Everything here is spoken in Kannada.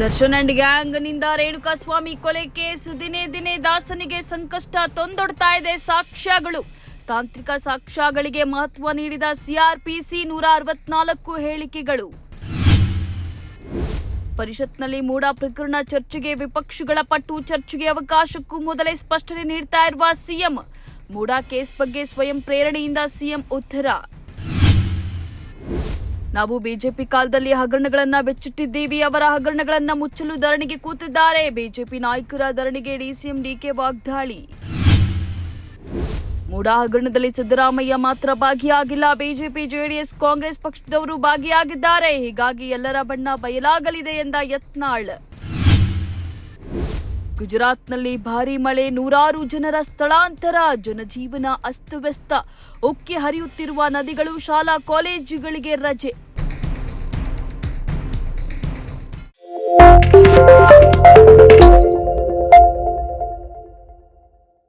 ದರ್ಶನ್ ಅಂಡ್ ಗ್ಯಾಂಗ್ನಿಂದ ರೇಣುಕಾಸ್ವಾಮಿ ಕೊಲೆ ಕೇಸ್. ದಿನೇ ದಿನೇ ದಾಸನಿಗೆ ಸಂಕಷ್ಟ ತಂದೊಡ್ತಾ ಇದೆ ಸಾಕ್ಷ್ಯಗಳು. ತಾಂತ್ರಿಕ ಸಾಕ್ಷ್ಯಗಳಿಗೆ ಮಹತ್ವ ನೀಡಿದ ಸಿಆರ್ಪಿಸಿ ನೂರ ಅರವತ್ನಾಲ್ಕು ಹೇಳಿಕೆಗಳು. ಪರಿಷತ್ನಲ್ಲಿ ಮೂಡ ಪ್ರಕರಣ ಚರ್ಚೆಗೆ ವಿಪಕ್ಷಗಳ ಪಟ್ಟು ಚರ್ಚೆಗೆ ಅವಕಾಶಕ್ಕೂ ಮೊದಲೇ ಸ್ಪಷ್ಟನೆ ನೀಡ್ತಾ ಇರುವ ಸಿಎಂ ಮೂಡಾ ಕೇಸ್ ಬಗ್ಗೆ ಸ್ವಯಂ ಪ್ರೇರಣೆಯಿಂದ ಸಿಎಂ ಉತ್ತರ. ನಾವು ಬಿಜೆಪಿ ಕಾಲದಲ್ಲಿ ಹಗರಣಗಳನ್ನ ಬೆಚ್ಚಿಟ್ಟಿದ್ದೀವಿ. ಅವರ ಹಗರಣಗಳನ್ನ ಮುಚ್ಚಲು ಧರಣಿಗೆ ಕೂತಿದ್ದಾರೆ. ಬಿಜೆಪಿ ನಾಯಕರ ಧರಣಿಗೆ ಡಿಸಿಎಂ ಡಿಕೆ ವಾಗ್ದಾಳಿ. ಮೂಡಾ ಹಗರಣದಲ್ಲಿ ಸಿದ್ದರಾಮಯ್ಯ ಮಾತ್ರ ಭಾಗಿಯಾಗಿಲ್ಲ. ಬಿಜೆಪಿ, ಜೆಡಿಎಸ್, ಕಾಂಗ್ರೆಸ್ ಪಕ್ಷದವರು ಭಾಗಿಯಾಗಿದ್ದಾರೆ. ಹೀಗಾಗಿ ಎಲ್ಲರ ಬಣ್ಣ ಬಯಲಾಗಲಿದೆ ಎಂದ ಯತ್ನಾಳ್. ಗುಜರಾತ್ನಲ್ಲಿ ಭಾರೀ ಮಳೆ, ನೂರಾರು ಜನರ ಸ್ಥಳಾಂತರ, ಜನಜೀವನ ಅಸ್ತವ್ಯಸ್ತ. ಉಕ್ಕಿ ಹರಿಯುತ್ತಿರುವ ನದಿಗಳು, ಶಾಲಾ, ಕಾಲೇಜುಗಳಿಗೆ ರಜೆ.